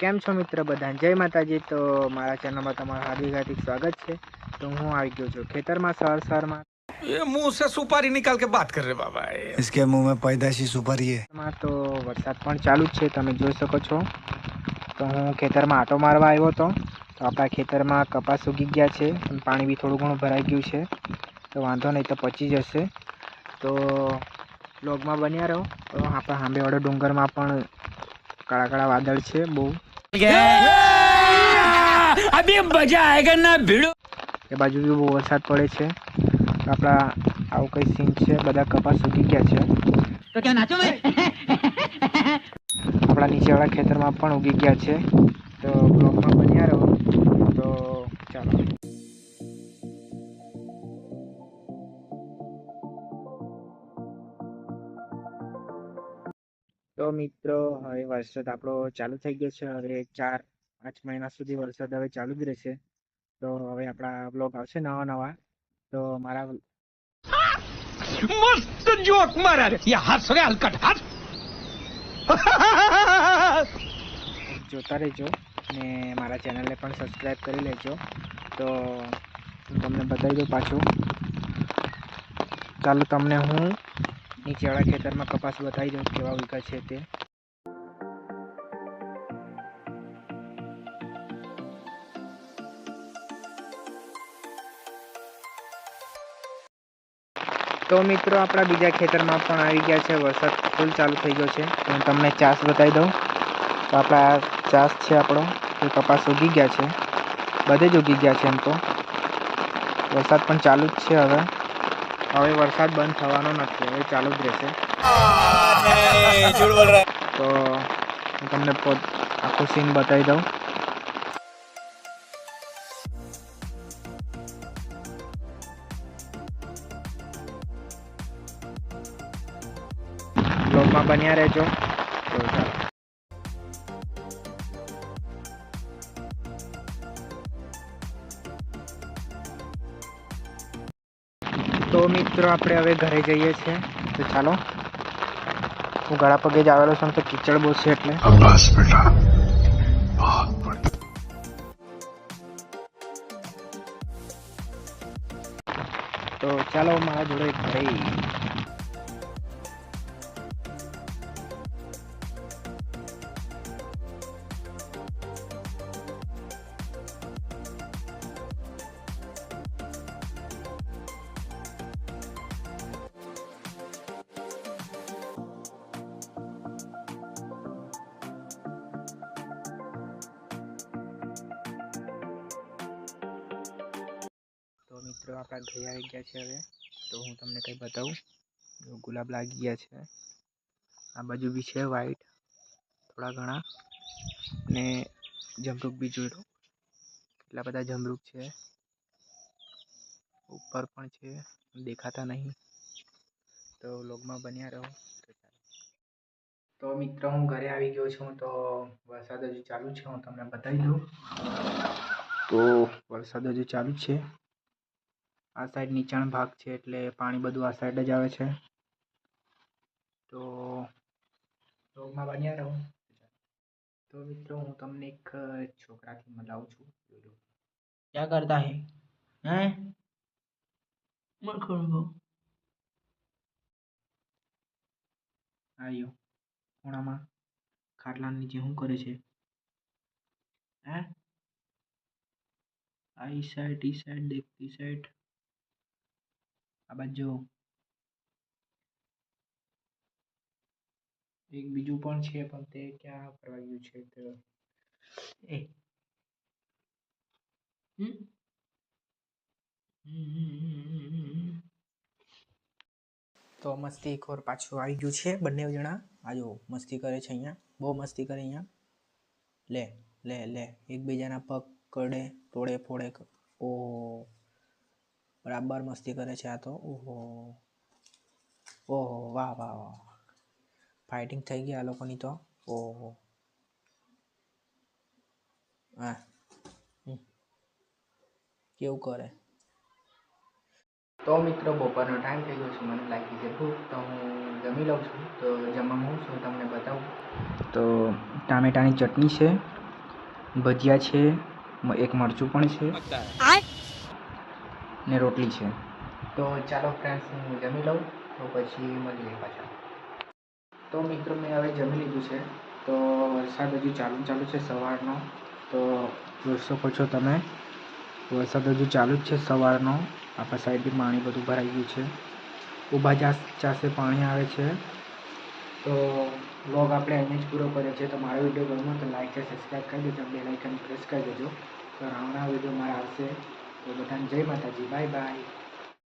કેમ છો મિત્ર બધા જય માતાજી તો મારા ચેનલમાં તમારું હાર્દિક હાર્દિક સ્વાગત છે તો હું આવી ગયો છું ખેતરમાં સવાર સવારમાં ये मुंह से सुपारी निकाल के बात कर रहे बाबा ये इसके मुंह में पैदाशी सुपारी है માં તો વરસાદ પણ ચાલુ જ છે તમે જોઈ શકો છો તો હું ખેતરમાં આંટો મારવા આવ્યો હતો તો આપણા ખેતરમાં કપાસ ઉગી ગયા છે અને પાણી બી થોડું ઘણું ભરાઈ ગયું છે તો વાંધો નહીં તો પચી જશે તો બ્લોગમાં બન્યા રહો તો આપણા સાંભેવાળો ડુંગરમાં પણ કાળા કાળા વાદળ છે બહુ અભી મજા આયગા ના ભીડો. એ બાજુ બી બહુ વરસાદ પડે છે. આપણા આવું કઈ સીન છે? બધા કપાસ સુકી ગયા છે. તો ક્યાં નાચો મેં આપણા નીચેવાળા ખેતરમાં પણ ઉગી ગયા છે. તો બ્લોગમાં બન્યા રહો. મિત્રો હવે વરસાદ આપણો ચાલુ થઈ ગયો છે. હવે ચાર પાંચ મહિના સુધી વરસાદ હવે ચાલુ જ રહેશે. તો હવે આપણા બ્લોગ આવશે નવા નવા. તો મારા મસ્ત જોક મારા રે. યા હાથ રે હલકટ હાથ. જોતા રહેજો ને મારા ચેનલને પણ સબસ્ક્રાઇબ કરી લેજો. તો તમને બતાવી દઉં પાછું. ચાલો તમને હું નીચેવાળા ખેતરમાં કપાસ બતાવી દઉં, કેવા વિકાસ છે તે. તો મિત્રો, આપણા બીજા ખેતરમાં પણ આવી ગયા છે, વરસાદ ફૂલ ચાલુ થઈ ગયો છે. હું તમને ચાસ બતાવી દઉં. તો આપણા ચાસ છે આપણો, એ કપાસ ઉગી ગયા છે. બધે જ ઉગી ગયા છે એમ તો. વરસાદ પણ ચાલુ જ છે હવે. હવે વરસાદ બંધ થવાનો નથી, હવે ચાલુ જ રહેશે. તો હું તમને આખો સીન બતાવી દઉં. બ્લોગમાં બન્યા રહેજો. તો ચાલો. તો મિત્રો આપણે હવે ઘરે જઈએ છીએ. તો ચાલો. હું ગળા પગે જ આવેલો છું તો કિચડ બહુ છે એટલે. તો ચાલો મારા જોડે ઘરે આપણા ઘરે આવી ગયા છે હવે. તો હું તમને કંઈ બતાવું. ગુલાબ લાગી ગયા છે. આ બાજુ બી છે વાઈટ થોડા ઘણા. અને જમરૂક બી જોઈ લો. કેટલા બધા જમરૂક છે. ઉપર પણ છે, દેખાતા નહીં. તો લોગમાં બન્યા રહો. તો. મિત્રો, હું ઘરે આવી ગયો છું. તો વરસાદ હજુ ચાલુ છે. હું તમને બતાવી દઉં. તો વરસાદ હજુ ચાલુ છે. આ સાઈડ નીચાણ ભાગ છે એટલે પાણી બધું આ સાઈડ જ આવે છે. તો રોગમાં બન્યા રહો. તો મિત્રો હું તમને એક છોકરાથી મળાવું છું. ક્યાં કરતા હે? હે? આયો. ખૂણામાં ખાટલા નીચે શું કરે છે? હે? આ સાઈડ ઈ સાઈડ દેખતી સાઈડ આ બાજુ. એક બીજું પણ છે, પણ તે ક્યાં ફરવા ગયું છે તો? એ. તો મસ્તી મસ્તીખોર પાછું આવી ગયું છે બંને જણા. આજો મસ્તી કરે છે અહીંયા. બહુ મસ્તી કરે અહીંયા. લે લે લે. એકબીજાના પગ કરડે, તોડે, ફોડે. ઓહો બરાબર મસ્તી કરે છે આ તો. ઓહો. ઓહો વાહ વાહ વાહ. ફાઇટિંગ થઈ ગઈ આ લોકોની તો. ઓહો. હા. કેવું કરે? તો મિત્રો બપોરનો ટાઈમ થઈ ગયો છે. મને લાગી છે ભૂખ તો હું જમી લઉં છું. તો જમવામાં હું છું તમને બતાવું. તો ટામેટાની ચટણી છે ભજીયા છે એક મરચું પણ છે. ને રોટલી છે. તો ચાલો ફ્રેન્ડ્સ હું જમી લઉં, તો પછી મળીએ પાછા. તો મિત્રો, મેં હવે જમી લીધું છે. તો વરસાદ હજુ ચાલુ ચાલુ છે સવારનો. તો જોઈ શકો છો તમે. વરસાદ હજુ ચાલુ જ છે સવારનો. આપણા સાઈડથી પાણી બધું ભરાઈ ગયું છે. ઊભા ચાસ ચાસે પાણી આવે છે. તો વ્લોગ આપણે અહીંયા જ પૂરો કર્યો છે. તો મારો વીડિયો ગમ્યો તો લાઈક છે સબસ્ક્રાઈબ કરી દેજો. બે લાઇકન પ્રેસ કરી દેજો. તો આવનારા વીડિયો મારા આવશે. તો બધાને જય માતાજી બાય બાય